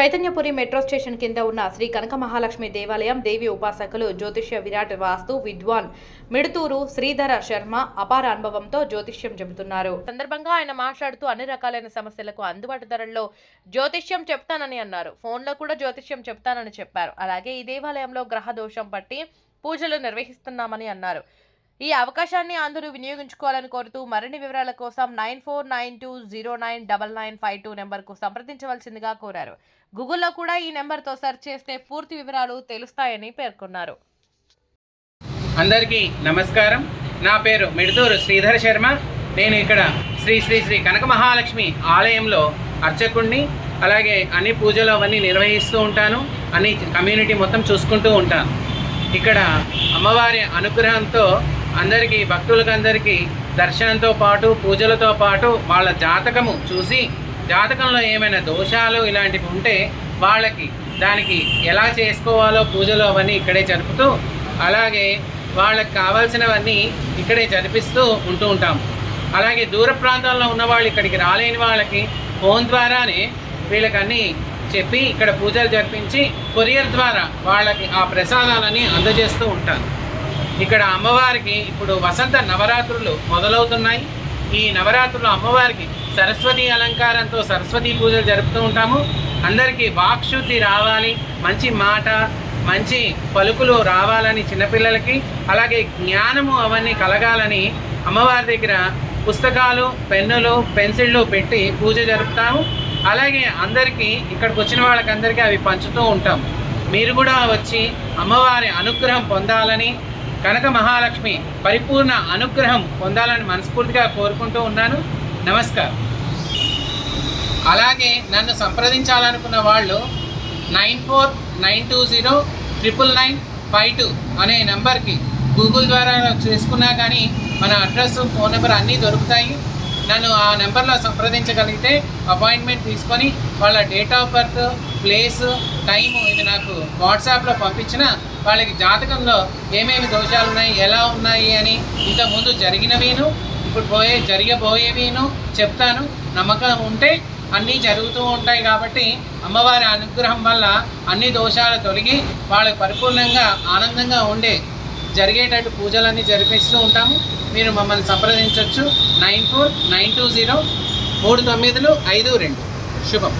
Chaitanyapuri metro station కింద ఉన్న శ్రీ కనక మహాలక్ష్మి దేవాలయం దేవి ఉపాసకులు జ్యోతిష్య విరాట్ వాస్తు విద్వాన్ మిడుతూరు శ్రీధర శర్మ అపార అనుభవంతో జ్యోతిష్యం చెబుతున్నారు. సందర్భంగా ఆయన మాట్లాడుతూ అన్ని రకాలైన సమస్యలకు అందుబాటు ధరల్లో జ్యోతిష్యం చెప్తానని అన్నారు. ఫోన్లో కూడా జ్యోతిష్యం చెప్తానని చెప్పారు. అలాగే ఈ దేవాలయంలో గ్రహ దోషం పట్టి పూజలు నిర్వహిస్తున్నామని అన్నారు. ఈ అవకాశాన్ని అందరూ వినియోగించుకోవాలని కోరుతూ మరిన్ని వివరాల కోసం nine four nine two zero nine double nine five two నెంబర్కు సంప్రదించవలసిందిగా కోరారు. గూగుల్లో కూడా ఈ నెంబర్తో సెర్చ్ చేస్తే పూర్తి వివరాలు తెలుస్తాయని పేర్కొన్నారు. అందరికీ నమస్కారం. నా పేరు మిడుతూరు శ్రీధర్ శర్మ. నేను ఇక్కడ శ్రీ శ్రీ శ్రీ కనక మహాలక్ష్మి ఆలయంలో అర్చకుణ్ణి అలాగే అన్ని పూజలు అవన్నీ నిర్వహిస్తూ ఉంటాను. అన్ని కమ్యూనిటీ మొత్తం చూసుకుంటూ ఉంటాను. ఇక్కడ అమ్మవారి అనుగ్రహంతో అందరికీ భక్తులకందరికీ దర్శనంతో పాటు పూజలతో పాటు వాళ్ళ జాతకము చూసి జాతకంలో ఏమైనా దోషాలు ఇలాంటివి ఉంటే వాళ్ళకి దానికి ఎలా చేసుకోవాలో పూజలు అవన్నీ ఇక్కడే జరుపుతూ అలాగే వాళ్ళకి కావాల్సినవన్నీ ఇక్కడే జరిపిస్తూ ఉంటూ ఉంటాం. అలాగే దూర ప్రాంతాల్లో ఉన్న వాళ్ళు ఇక్కడికి రాలేని వాళ్ళకి ఫోన్ ద్వారానే వీళ్ళకన్నీ చెప్పి ఇక్కడ పూజలు జరిపించి కొరియర్ ద్వారా వాళ్ళకి ఆ ప్రసాదాలని అందజేస్తూ ఉంటాను ఇక్కడ అమ్మవారికి ఇప్పుడు వసంత నవరాత్రులు మొదలవుతున్నాయి. ఈ నవరాత్రులు అమ్మవారికి సరస్వతి అలంకారంతో సరస్వతి పూజలు జరుపుతూ ఉంటాము. అందరికీ వాక్శుద్ధి రావాలి. మంచి మాట మంచి పలుకులు రావాలని చిన్నపిల్లలకి అలాగే జ్ఞానము అవన్నీ కలగాలని అమ్మవారి దగ్గర పుస్తకాలు పెన్నులు పెన్సిళ్ళు పెట్టి పూజ జరుపుతాము. అలాగే అందరికీ ఇక్కడికి వచ్చిన వాళ్ళకందరికీ అవి పంచుతూ ఉంటాం మీరు కూడా వచ్చి అమ్మవారి అనుగ్రహం పొందాలని కనక మహాలక్ష్మి పరిపూర్ణ అనుగ్రహం పొందాలని మనస్ఫూర్తిగా కోరుకుంటూ ఉన్నాను. నమస్కారం. అలాగే నన్ను సంప్రదించాలనుకున్న వాళ్ళు nine four nine two zero triple nine five two అనే నెంబర్కి గూగుల్ ద్వారా చేసుకున్నా కానీ మన అడ్రస్ ఫోన్ నెంబర్ అన్నీ దొరుకుతాయి. నన్ను ఆ నెంబర్లో సంప్రదించగలిగితే అపాయింట్మెంట్ తీసుకొని వాళ్ళ date of birth place time ఇది నాకు వాట్సాప్లో పంపించిన వాళ్ళకి జాతకంలో ఏమేమి దోషాలు ఉన్నాయి ఎలా ఉన్నాయి అని ఇంతకుముందు జరిగినవిను ఇప్పుడు పోయే జరగబోయేవిను చెప్తాను. నమ్మకం ఉంటే అన్నీ జరుగుతూ ఉంటాయి కాబట్టి అమ్మవారి అనుగ్రహం వల్ల అన్ని దోషాలు తొలగి వాళ్ళకి పరిపూర్ణంగా ఆనందంగా ఉండే జరిగేటట్టు పూజలన్నీ జరిపిస్తూ ఉంటాము. మీరు మమ్మల్ని సంప్రదించవచ్చు nine four nine two zero మూడు తొమ్మిదిలు ఐదు రెండు. శుభం.